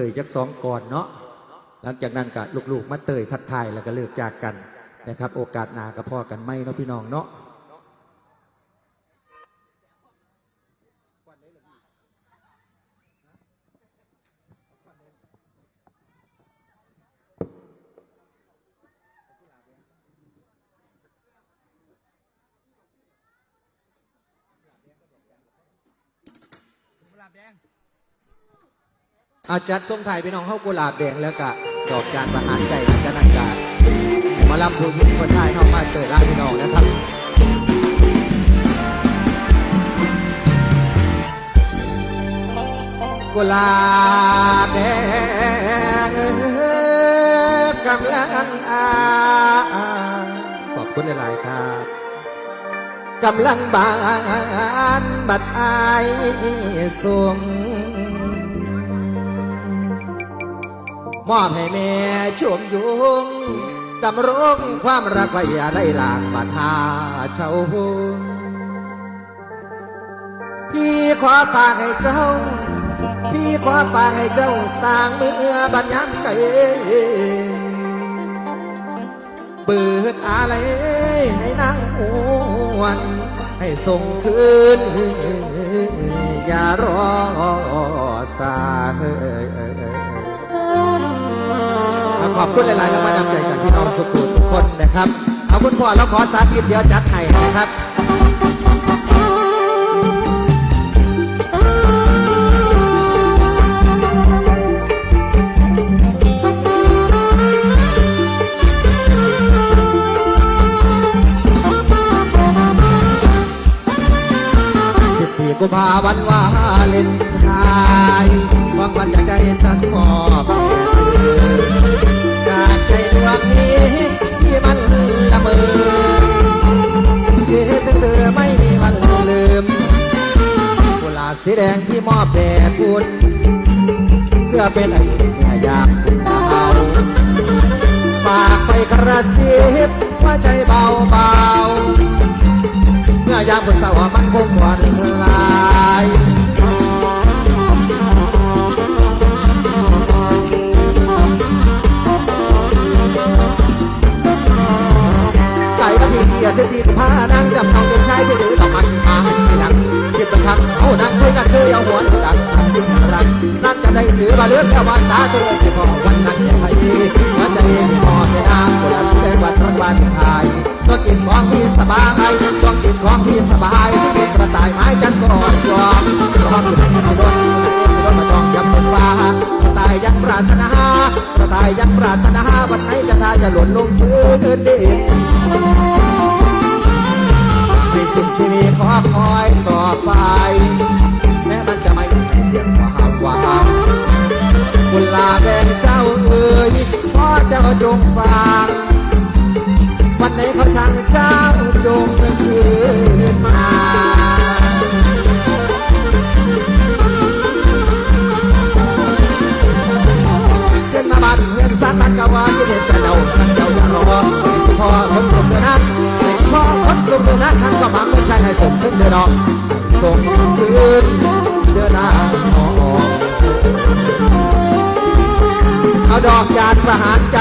เตยจักสองก่อนเนาะหลังจากนั้นก็ลูกๆมาเตยทัดทายแล้วก็เลิกจากกันนะครับ โอกาสหน้าก็พอกันไหมเนาะพี่น้องเนาะ อาจัดส่งถ่ายพี่น้องเข้ากุหลาบแดงแล้วก็ดอกจานประหารใจกันนันการมาลำพูยิงคนชายเข้ามาเตยล่างพี่น้องนะครับกุหลาบแดงกำลังอาขอบคุณหลายๆครับกำลังบานบัดอายสูง มอบให้แม่ช่วงยุงดำรงความรักไว้อย่าได้ลางบัดหาเจ้าพี่ขอฝากให้เจ้า พี่ขอฝากให้เจ้าต่างเมื่อบัดยามไกลเปิดอะไรให้นางหวนให้ส่งคืน อบคุณหลายๆแล้วมานำใจจากพี่น้องสุขุสุขคนนะครับเอาคุณพ่อแล้วขอสาธิตเดี๋ยวจัดให้นะครับสิบสี่กุมภาวันวาเลนไทน์หวังวันจากใจฉันมอ แดงที่มอบแด่คุณ เพื่อเป็นไอ้แม่ยามคุณดาวฝากไปกระซิบว่าใจเบาเบาเมื่อยามบนเสามันคงวันลายไก่กะทิเกียร์เสียสีผ้านางจำน้องเป็นชายที่ดื้อต่อมันมา จิตเป็นคำเอานางคุยกันคือเอาหัวดังทำจริงรักนักจะได้หรือมาเลือกแค่วาสาตัวที่พอวันนั้นแค่ไทยหัวใจที่พอไม่นางคนละที่ได้วัดรันวันไทยตัวกินของพี่สบายตัวกินของพี่สบายที่เป็นกระต่ายไม้จันก่อนยอมร้องอยู่ในสิโดนสิโดนมาจองยำเป็นฟ้ากระต่ายยังปรารถนากระต่ายยังปรารถนาวันไหนจะทาจะหล่นลงพื้นดินให้สิ้นชีวิตขอคอยต่อ มถึงเดือดอกส่งคืนเดือนหน้าเอาดอกจานประหารใจ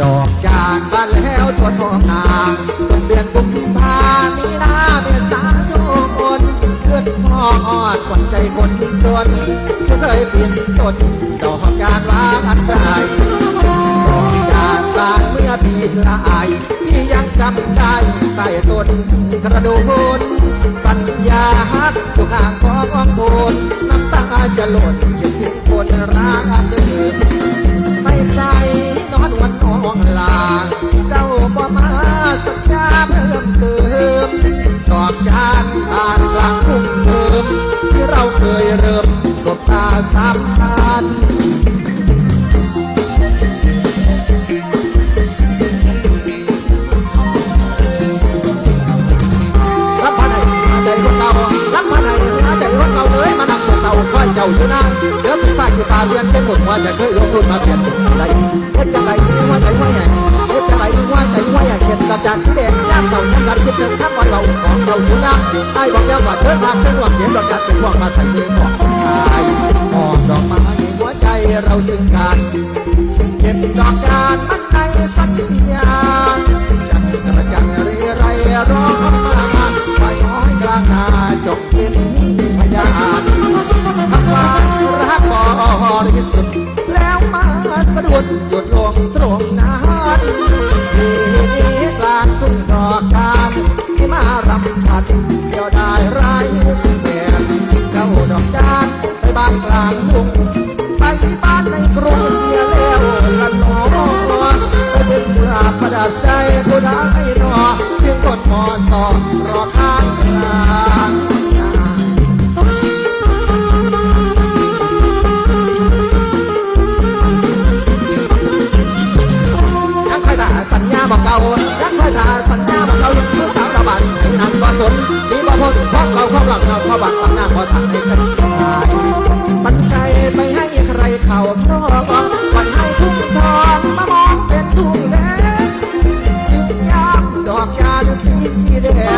ดอกจานบานแล้วทั่วท้องนา คนจนเคยเปลี่ยนจนดอกจานวางอันใดดอกจานบานเมื่อปีละอายพี่ยังจำได้ใต้ต้นกระดูกสัญญาฮักอยู่ข้างของอ้อมโบนน้ำตาจะหล่น สามพันรับพันให้ใจคนเก่ารับพันให้ใจคนเก่าเลยมานั่งสดเศร้าคอยเจ้าอยู่นานเดี๋ยวถึงฝ่ายอยู่ตาเรียนเป็นหมดว่าจะเคยลงทุนมาเปลี่ยนใจเฮ็ดจังไรหัวใจหัวใหญ่เฮ็ดจังไรหัวใจหัวใหญ่เขียนกับจากสีแดงย่างเสาย่างรัดคิดถึงข้ามวันเราของเราสูงน้ำไอ้บอกแล้วว่าเธอพาเธอหวงเย็นดอกจันเป็นพวงมาใส่มือของ ซึ่งกันเก็บดอกยานมันในสัญญาจันกระจันเรไรร้องมาไฟน้อยกลางนาจบเป็นพยานทำลายรักบริสุทธิ์แล้วมาสะดุดหยุดาสัญญาบอกเก่ารักพ่อยตาสัญญาบอกเก่ายังคือสาวตะบันให้นำบ่สนดีบ่พ้นพวกเราความหลังเราความหวังหน้าขอสั่งให้กันตายปันใจไม่ให้ใครเขาครองวันให้ทุ่งทองมามองเป็นทุ่งแดงยึกยามดอกยานสีแดง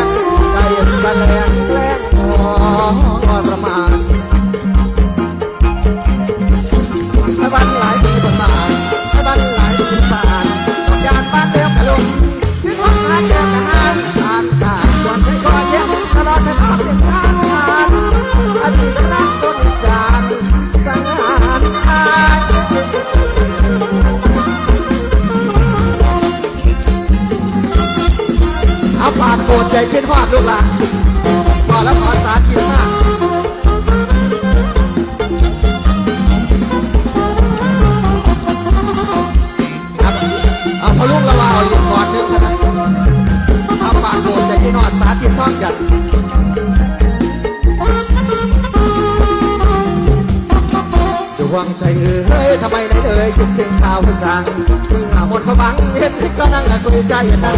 ดวงใจเอ้ยทำไมไหนเลยคิดถึงข่าวจังเมื่อหมดพลังเห็นก็นั่งคุยใจนั่ง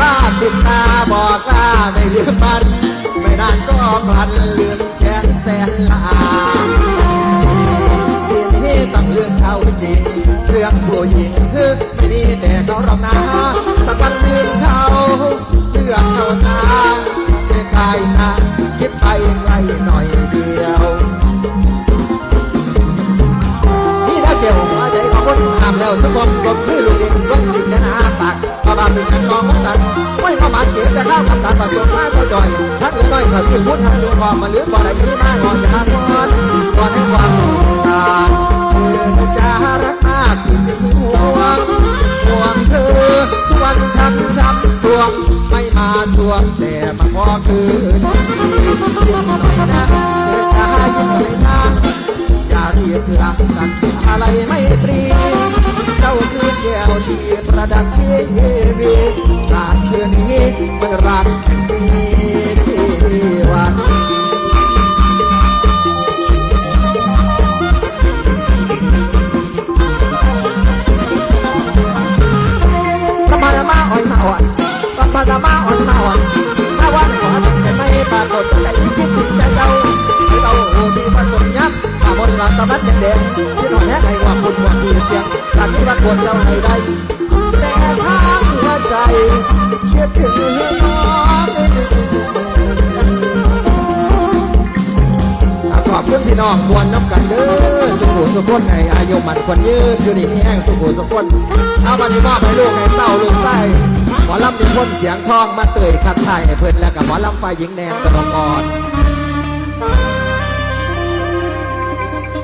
บ้าปิดตาบอกว่าไม่ลืมมัน ไม่นานก็พลันลืมแค้นแสนลาทีนี้ต้องเรื่องเขาจริงเรื่องผู้หญิงคือไม่มีแต่เขารอกนะ มาหลือบ่ได้ที่มากก่อนจะหาก่อนก่อนให้ความตานเธอจะรักมากที่จะห่วงห่วงเธอวันช้ำช้ำสวงไม่มาทวงแต่มาขอคืนยิ้มหน่อยนะเธอจะยิ้มหน่อยนะอย่าเรียกรักกันอะไรไม่ตรีเจ้าคือแก้วที่ประดับชีวิตราตรคืนนี้มันรัก วรเจ้าให้ได้ แต่ทางหัวใจเชื่อถือน้องขอบคุณพี่น้องมวลน้ำกันเด้อสุขุสุขคนให้อายุมันควรยืนอยู่นี่มีแห้งสุขุสุขคนเอามาที่มอบให้ลูกให้เต้าลูกไส้หมอลำมีคนเสียงทองมาเตยคัดไทายให้เพิ่นแล้วกับหมอลำไฟหญิงแนนกระนองอ่อน